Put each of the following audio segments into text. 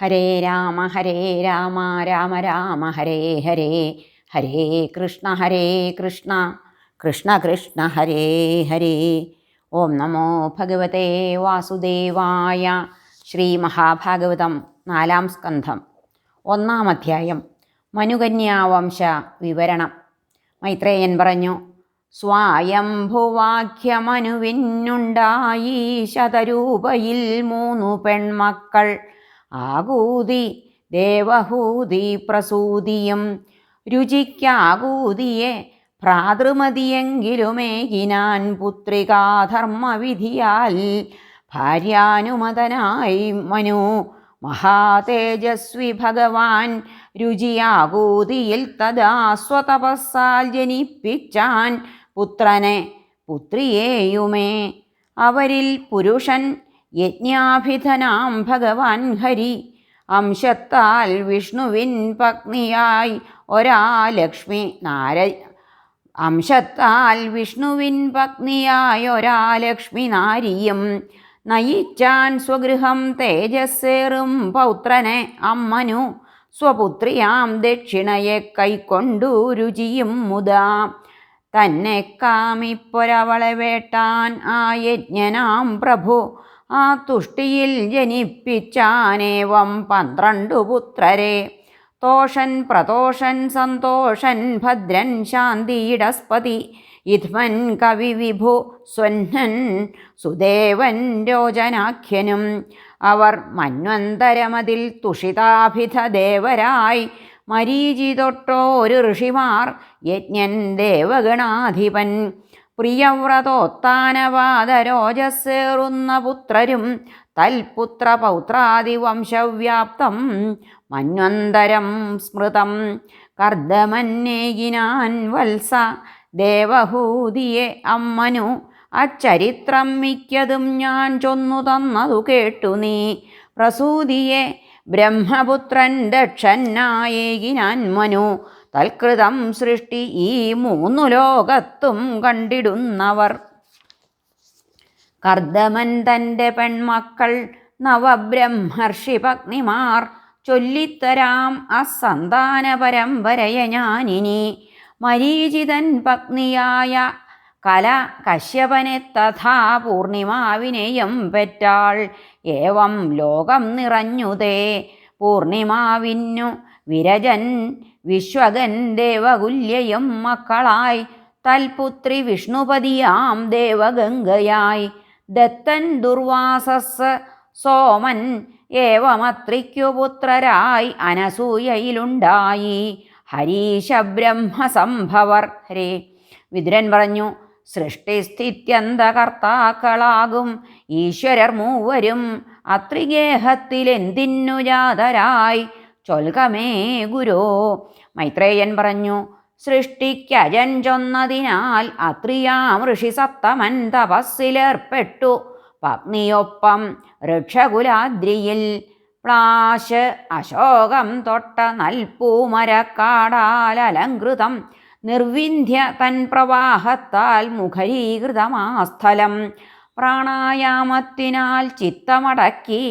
ഹരേ രാമ ഹരേ രാമ രാമ രാമ ഹരേ ഹരേ ഹരേ കൃഷ്ണ ഹരേ കൃഷ്ണ കൃഷ്ണ കൃഷ്ണ ഹരേ ഹരേ. ഓം നമോ ഭഗവതേ വാസുദേവായ ശ്രീ മഹാഭാഗവതം നാലാം സ്കന്ധം. ഒന്നാം അധ്യായം. മനുകന്യാവംശ വിവരണം. മൈത്രേയൻ പറഞ്ഞു സ്വായംഭുവാഖ്യമനുവിനുണ്ടായി ശതരൂപയിൽ മൂന്നു പെൺമക്കൾ ആകൂതി ദേവഹൂതി പ്രസൂതിയും രുചിക്കാകൂതിയെ ഭ്രാതൃമതിയെങ്കിലുമേകിനാൻ പുത്രികാധർമ്മവിധിയാൽ ഭാര്യാനുമതനായി മനു മഹാതേജസ്വി ഭഗവാൻ രുചിയാകൂതിയിൽ തഥാ സ്വതപസ്സാൽ ജനിപ്പിച്ചാൻ പുത്രനെ പുത്രിയേയുമേ. അവരിൽ പുരുഷൻ യജ്ഞാഭിധനാം ഭഗവാൻ ഹരി. അംശത്താൽ വിഷ്ണുവിൻ പത്നിയായി ഒരാ ലക്ഷ്മി നാര അംശത്താൽ വിഷ്ണുവിൻ പത്നിയായ ഒരാ ലക്ഷ്മി നാരിയും. നയിച്ചാൻ സ്വഗൃഹം തേജസ്സേറും പൗത്രനെ അമ്മനു. സ്വപുത്രിയാം ദക്ഷിണയെ കൈക്കൊണ്ടു രുചിയും മുതാ. തന്നെ കാമിപ്പൊരവളെ വേട്ടാൻ ആ യജ്ഞനാം പ്രഭു. ആ തുഷ്ടിയിൽ ജനിപ്പിച്ചാനേവം പന്ത്രണ്ടു പുത്രരെ. തോഷൻ പ്രതോഷൻ സന്തോഷൻ ഭദ്രൻ ശാന്തിയിടസ്പതി. ഇധ്മൻ കവി വിഭു സ്വന്നൻ സുദേവൻ രോചനാഖ്യനും അവർ മന്വന്തരമതിൽ തുഷിതാഭിധ ദേവരായി. മരീചി തൊട്ടോരു ഋഷിമാർ യജ്ഞൻ ദേവഗണാധിപൻ. പ്രിയവ്രതോത്താനവാദരോജസ്സേറുന്ന പുത്രരും തൽപുത്ര പൗത്രാദിവംശവ്യാപ്തം മന്വന്തരം സ്മൃതം കർദ്ദമന്നേകിനാൻ വത്സ ദേവഹൂതിയെ അമ്മനു അച്ചരിത്രം മിക്കതും ഞാൻ ചൊന്നു തന്നതു കേട്ടു നീ. പ്രസൂതിയെ ബ്രഹ്മപുത്രൻ ദക്ഷനായേകിനാൻ മനു തൽകൃതം സൃഷ്ടി ഈ മൂന്നു ലോകത്തും കണ്ടിടുന്നവർ. കർദമൻ തന്റെ പെൺമക്കൾ നവബ്രഹ്മർഷി പത്നിമാർ ചൊല്ലിത്തരാം അസന്താന പരമ്പരയ ഞാനിനി. മരീചിതൻ പത്നിയായ കല കശ്യപനെ തഥാ പൂർണിമാവിനെയും പെറ്റാൾ. ഏവം ലോകം നിറഞ്ഞുതേ. പൂർണിമാവിന്നു. വിരജൻ വിശ്വകൻ ദേവകുല്യയും മക്കളായി. തൽപുത്രി വിഷ്ണുപതിയാം ദേവഗംഗയായി. ദത്തൻ ദുർവാസസ് സോമൻ ഏവമത്രിക്കു പുത്രരായി അനസൂയയിലുണ്ടായി. ഹരീശ ബ്രഹ്മസംഭവർ ഹരേ. വിതുരൻ പറഞ്ഞു സൃഷ്ടിസ്ഥിത്യന്തകർത്താക്കളാകും ഈശ്വരർ മൂവരും അത്രിഗേഹത്തിലെന്തിന്നു ജാതരായി? ചൊൽകമേ ഗുരോ. മൈത്രേയൻ പറഞ്ഞു സൃഷ്ടിക്കജൻ ചൊന്നതിനാൽ അത്രിയാം ഋഷി സത്തമൻ തപസ്സിലേർപ്പെട്ടു. പത്നിയൊപ്പം ഋക്ഷകുലാദ്രിയിൽ പ്ലാശ് അശോകം തൊട്ട നൽപ്പൂമരക്കാടാൽ അലങ്കൃതം നിർവിന്ധ്യ തൻ പ്രവാഹത്താൽ മുഖരീകൃതമാ സ്ഥലം പ്രാണായാമത്തിനാൽ ചിത്തമടക്കി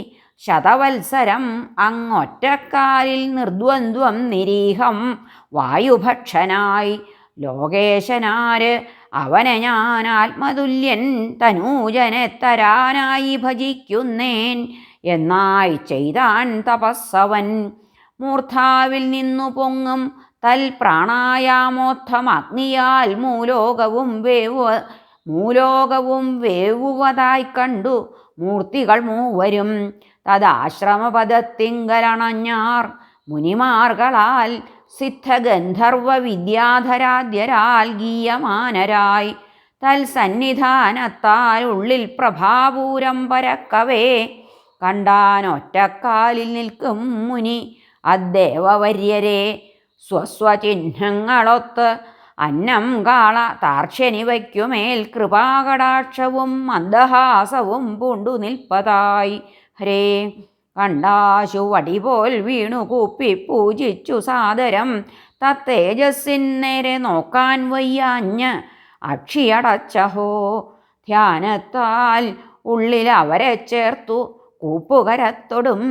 ശതവത്സരം അങ്ങൊറ്റക്കാലിൽ നിർദ്വന്ദ്വം നിരീഹം വായുഭക്ഷനായി. ലോകേശനാര് അവനെ ഞാൻ ആത്മതുല്യൻ തനൂജനെ തരാനായി ഭജിക്കുന്നേൻ എന്നായി ചെയ്താൻ തപസ്സവൻ. മൂർധാവിൽ നിന്നു പൊങ്ങും തൽ പ്രാണായാമോത്ഥം അഗ്നിയാൽ മൂലോകവും വേവു മൂലോകവും വേവുവതായി കണ്ടു. മൂർത്തികൾ മൂവരും തദാശ്രമപദത്തിങ്കലണഞ്ഞാർ മുനിമാർകളാൽ സിദ്ധഗന്ധർവ വിദ്യാധരാദ്യരാൽ ഗീയമാനരായി. തൽസന്നിധാനത്താൽ ഉള്ളിൽ പ്രഭാപൂരം പരക്കവേ. കണ്ടാനൊറ്റക്കാലിൽ നിൽക്കും മുനി. അദ്ദേവവര്യരെ സ്വസ്വചിഹ്നങ്ങളൊത്ത് അന്നം കാള താർക്ഷനി വയ്ക്കുമേൽ കൃപാകടാക്ഷവും മന്ദഹാസവും പൂണ്ടു നിൽപ്പതായി. ഹരേ കണ്ടാശു വടിപോൽ വീണു കൂപ്പി പൂജിച്ചു സാദരം. തത്തേജസ്സിൻ നേരെ നോക്കാൻ വയ്യാഞ്ഞ് അക്ഷിയടച്ചഹോ. ധ്യാനത്താൽ ഉള്ളിൽ അവരെ ചേർത്തു കൂപ്പുകരത്തൊടും.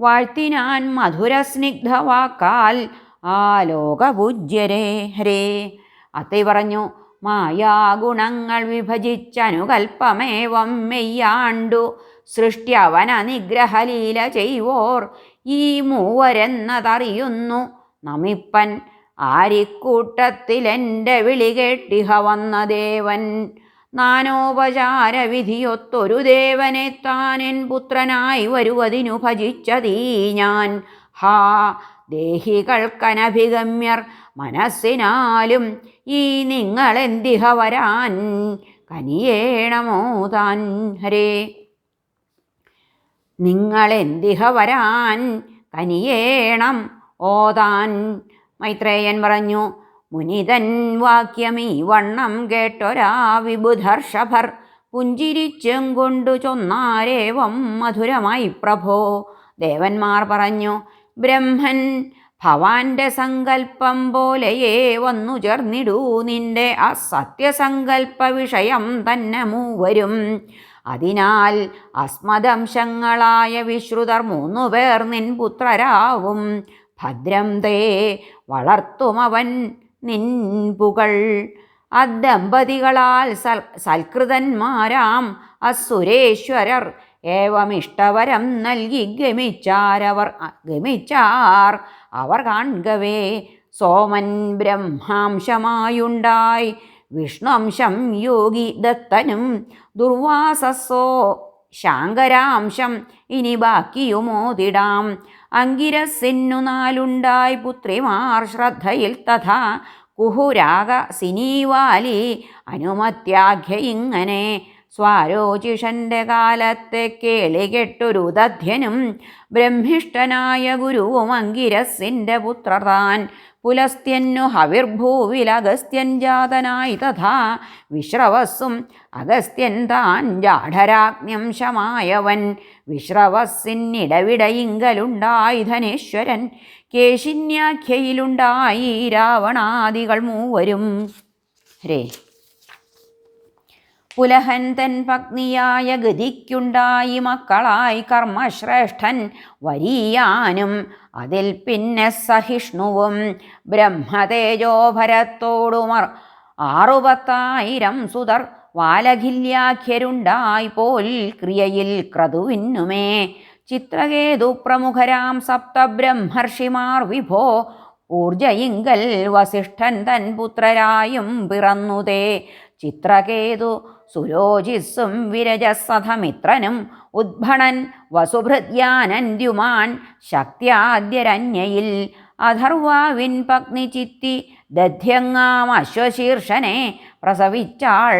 വാഴ്ത്തിനാൻ മധുരസ്നിഗ്ധവാക്കാൽ ആ ലോകപൂജ്യരേ ഹരേ. അത്തൈ പറഞ്ഞു മായാഗുണങ്ങൾ വിഭജിച്ചനുകൽപ്പമേവം മെയ്യാണ്ടു. സൃഷ്ട്യവന നിഗ്രഹലീല ചെയ്വോർ ഈ മൂവരെന്നതറിയുന്നു. നമിപ്പൻ ആരിക്കൂട്ടത്തിലെന്റെ വിളി കേട്ടിഹ വന്ന ദേവൻ. നാനോപചാര വിധിയൊത്തൊരു ദേവനെ താനെൻ പുത്രനായി വരുവതിനു ഭജിച്ചതീ ഞാൻ. ഹാ ദേഹികൾക്കനഭിഗമ്യർ മനസ്സിനാലും ഈ നിങ്ങളെന്തിഹ വരാൻ? കനിയേണമോ താൻ? ഹരേ. നിങ്ങളെന്തിഹ വരാൻ? കനിയേണം ഓതാൻ മൈത്രേയൻ പറഞ്ഞു മുനിതൻ വാക്യം ഈ വണ്ണം കേട്ടൊരാ വിബുധർഷഭർ. പുഞ്ചിരിച്ചും കൊണ്ടു ചൊന്നാരേവം മധുരമായി പ്രഭോ. ദേവന്മാർ പറഞ്ഞു ബ്രഹ്മൻ ഭവാന്റെ സങ്കല്പം പോലെയേ വന്നു ചേർന്നിടൂ. നിന്റെ അസത്യസങ്കല്പ വിഷയം തന്നെ മൂവരും. അതിനാൽ അസ്മദംശങ്ങളായ വിശ്രുതർ മൂന്നുപേർ നിൻ പുത്രരാവും. ഭദ്രം തേ വളർത്തുമവൻ നിൻ പുകൾ. അദമ്പതികളാൽ സൽ സൽകൃതന്മാരാം അസുരേശ്വരർ ഏവമിഷ്ടവരം നൽകി ഗമിച്ചാരവർ ഗമിച്ചാർ. അവർ കാൺകവേ സോമൻ ബ്രഹ്മാംശമായുണ്ടായി. വിഷ്ണുവംശം യോഗി ദത്തനും ദുർവാസസ്സോ ശാങ്കരാംശം ഇനി ബാക്കിയുമോതിടാം അങ്കിരസിന്നു നാലുണ്ടായി പുത്രിമാർ ശ്രദ്ധയിൽ തഥാ. കുഹുരാഗ സിനീവാലി അനുമത്യാഖ്യ ഇങ്ങനെ സ്വാരോചിഷന്റെ കാലത്തെ കേളികെട്ടൊരു ദധ്യനും ബ്രഹ്മിഷ്ഠനായ ഗുരുവും അങ്കിരസിന്റെ പുത്രതാൻ പുലസ്ത്യന്നു ഹവിർഭൂവിലഗസ്ത്യൻ ജാതനായി തഥാ വിശ്രവസ്സും അഗസ്ത്യൻ താൻ ജാഠരാജ്ഞംശമായവൻ വിശ്രവസ്സിനിടവിടയിങ്കലുണ്ടായി ധനേശ്വരൻ. കേശിന്യാഖ്യയിലുണ്ടായി രാവണാദികൾ മൂവരും. രേ പുലഹൻ തൻ പത്നിയായ ഗതിക്കുണ്ടായി മക്കളായി കർമ്മശ്രേഷ്ഠൻ വരിയാനും അതിൽ പിന്നെ സഹിഷ്ണുവും ബ്രഹ്മതേജോഭരത്തോടുമർ ആറുപത്തായിരം സുതർ വാലഖില്യാഖ്യരുണ്ടായി പോൽ ക്രിയയിൽ ക്രതുവിന്നുമേ. ചിത്രകേതു പ്രമുഖരാം സപ്തബ്രഹ്മർഷിമാർ വിഭോ ഊർജയിങ്കൽ വസിഷ്ഠൻ തൻ പുത്രരായും പിറന്നുതേ. ചിത്രകേതു സുരോജിസ്സും വിരജസഥമിത്രനും ഉദ്ഭണൻ വസുഭൃദ്യാനന്ദ്യുമാൻ ശക്തിയാദ്യരഞ്ഞയിൽ അഥർവാവിൻ പത്നി ചിത്തി ദധ്യങ്ങാം അശ്വശീർഷനെ പ്രസവിച്ചാൾ.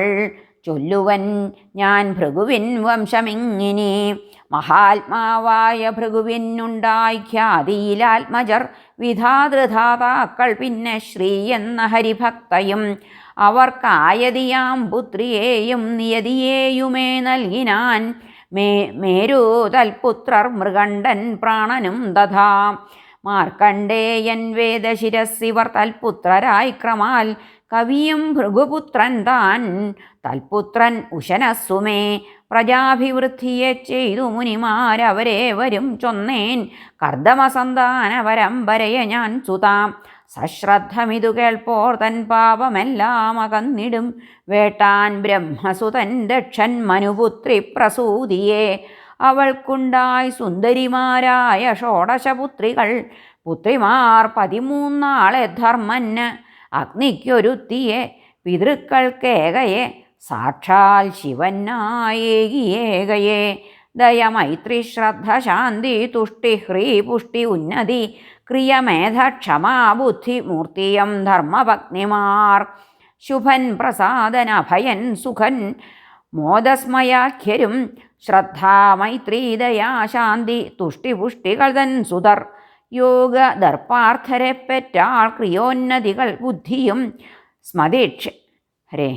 ചൊല്ലുവൻ ഞാൻ ഭൃഗുവിൻ വംശമിങ്ങിനി. മഹാത്മാവായ ഭൃഗുവിനുണ്ടായി ഖ്യാതിയിലാത്മജർ വിധാതൃധാതാക്കൾ പിന്നെ ശ്രീ എന്ന ഹരിഭക്തയും അവർക്കായതിയാം പുത്രിയെയും നിയതിയേയുമേ നൽകിനാൻ മേ മേരു തൽപുത്രർ മൃഗണ്ഡൻ പ്രാണനും തഥാ മാർക്കണ്ഡേയൻ വേദശിരസിവർ തൽപുത്രരായി ക്രമാൽ കവിയും ഭൃഗുപുത്രൻ താൻ. തൽപുത്രൻ ഉശനസ്സുമേ പ്രജാഭിവൃദ്ധിയെ ചെയ്തു മുനിമാരവരെ വരും ചൊന്നേൻ. കർദമസന്താനവരം പരമ്പരയെ ഞാൻ സുതാം സശ്രദ്ധമിതു കേൾപ്പോർ തൻ പാപമെല്ലാം അകന്നിടും. വേട്ടാൻ ബ്രഹ്മസുതൻ ദക്ഷൻ മനുപുത്രി പ്രസൂതിയെ. അവൾക്കുണ്ടായി സുന്ദരിമാരായ ഷോഡശപുത്രികൾ. പുത്രിമാർ പതിമൂന്നാളെ ധർമ്മന് അഗ്നിക്കൊരുത്തിയെ. പിതൃക്കൾക്കേകയെ. സാക്ഷാൽ ശിവനായേകിയേകയെ. ദയമൈത്രി ശ്രദ്ധ ശാന്തി തുഷ്ടി ഹ്രീ പുഷ്ടി ഉന്നതി. ക്രിയമേധ ക്ഷമാ ബുദ്ധി മൂർത്തിയം ധർമ്മപത്നിമാർ. ശുഭൻ പ്രസാദനഭയൻ സുഖൻ മോദസ്മയാഖ്യരും ശ്രദ്ധാമൈത്രീദയാ മൈത്രീ ദയാ ശാന്തി തുഷ്ടിപുഷ്ടികൾ തൻ സുതർ. യോഗ ദർപ്പാർത്ഥരെ പെറ്റാൾ ക്രിയോന്നതികൾ ബുദ്ധിയും സ്മതേക്ഷ ഹരേ.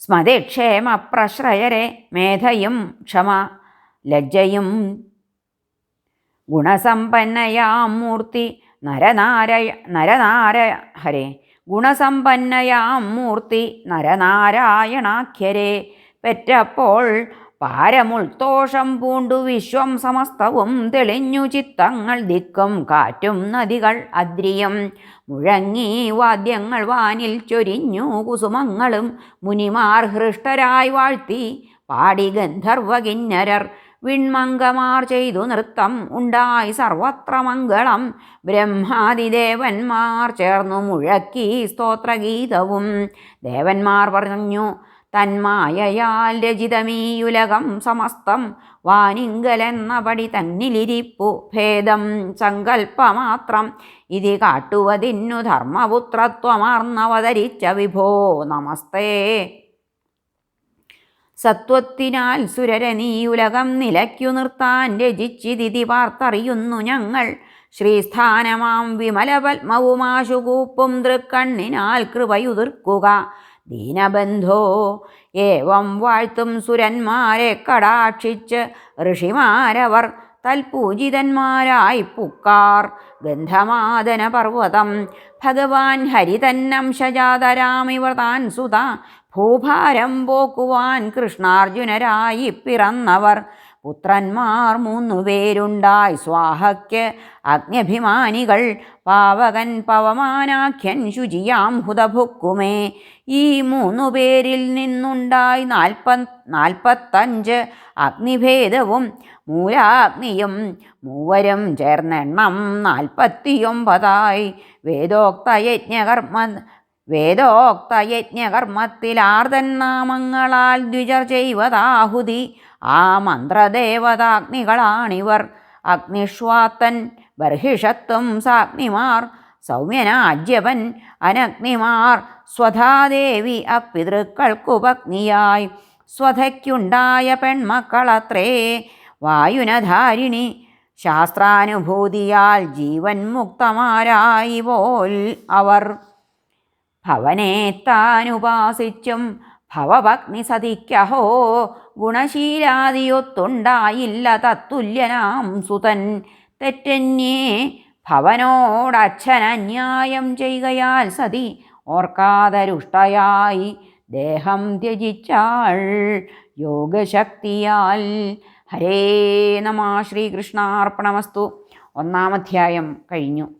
സ്മതിക്ഷേമപ്രശ്രയരെ മേധയും ക്ഷമ ലജ്ജയും ഗുണസമ്പന്നയാം മൂർത്തി. നരനാരയ നരനാര ഹരേ. ഗുണസമ്പന്നയാം മൂർത്തി നരനാരായണാഖ്യരെ. പെറ്റപ്പോൾ പാരമുൾത്തോഷം പൂണ്ടു വിശ്വം സമസ്തവും തെളിഞ്ഞു ചിത്തങ്ങൾ ദിക്കും കാറ്റും നദികൾ അദ്രിയം. മുഴങ്ങി വാദ്യങ്ങൾ വാനിൽ ചൊരിഞ്ഞു കുസുമങ്ങളും മുനിമാർ ഹൃഷ്ടരായി വാഴ്ത്തി പാടി ഗന്ധർവ വിൺമങ്കമാർ ചെയ്തു നൃത്തം ഉണ്ടായി സർവത്ര മംഗളം. ബ്രഹ്മാതിദേവന്മാർ ചേർന്നു മുഴക്കി സ്തോത്രഗീതവും. ദേവന്മാർ പറഞ്ഞു തന്മായയാൽ രചിതമീയുലകം സമസ്തം. വാനിങ്കലെന്ന പടി തന്നിലിരിപ്പു ഭേദം സങ്കല്പമാത്രം ഇതി കാട്ടുവതിന്നു ധർമ്മപുത്രത്വമാർന്നവതരിച്ച വിഭോ നമസ്തേ. സത്വത്തിനാൽ സുരരനീ ഉലകം നിലയ്ക്കു നിർത്താൻ രചിച്ചിതിഥി പാർത്തറിയുന്നു ഞങ്ങൾ. ശ്രീസ്ഥാനമാം വിമല പത്മവുമാശുകൂപ്പും തൃക്കണ്ണിനാൽ കൃപയുതിർക്കുക. ദീനബന്ധോ ഏവം വാഴ്ത്തും സുരന്മാരെ കടാക്ഷിച്ച് ഋഷിമാരവർ തൽപൂജിതന്മാരായി പുക്കാർ. ഗന്ധമാദന പർവതം ഭഗവാൻ ഹരിതന്നംശജാതരാമിവർ താൻ സുത ഭൂഭാരം പോക്കുവാൻ കൃഷ്ണാർജുനരായി പിറന്നവർ. പുത്രന്മാർ മൂന്നു പേരുണ്ടായി. സ്വാഹയ്ക്ക് അഗ്നിഭിമാനികൾ പാവകൻ പവമാനാഖ്യൻ ശുചിയാം ഹുതഭുക്കുമേ. ഈ മൂന്നു പേരിൽ നിന്നുണ്ടായി നാൽപ്പ നാൽപ്പത്തഞ്ച് അഗ്നിഭേദവും മൂലാഗ്നിയും മൂവരും ചേർന്നെണ്ണം നാൽപ്പത്തിയൊമ്പതായി. വേദോക്ത യജ്ഞകർമ്മ വേദോക്ത യജ്ഞകർമ്മത്തിലാർദൻ നാമങ്ങളാൽ ദ്വിജർ ചെയ്വതാഹുതി. ആ മന്ത്രദേവതാഗ്നികളാണിവർ. അഗ്നിഷ്വാത്തൻ ബർഹിഷത്വം സാഗ്നിമാർ. സൗമ്യനാജ്യവൻ അനഗ്നിമാർ. സ്വധാദേവി അപ്പിതൃക്കൾക്കുപഗ്നിയായി സ്വധയ്ക്കുണ്ടായ പെൺമക്കളത്രേ. വായുനധാരിണി. ശാസ്ത്രാനുഭൂതിയാൽ ജീവൻ മുക്തമാരായി പോൽ അവർ. ഭവനെ താനുപാസിച്ചും ഭവഭഗ്നി സതിക്കഹോ ഗുണശീലാദിയൊത്തുണ്ടായില്ല തത്തുല്യനാം സുതൻ. തെറ്റന്യേ ഭവനോടച്ഛനന്യായം ചെയ്യുകയാൽ സതി ഓർക്കാതരുഷ്ടയായി ദേഹം ത്യജിച്ചാൾ യോഗശക്തിയാൽ. ഹരേ നമ ശ്രീകൃഷ്ണാർപ്പണമസ്തു. ഒന്നാമധ്യായം കഴിഞ്ഞു.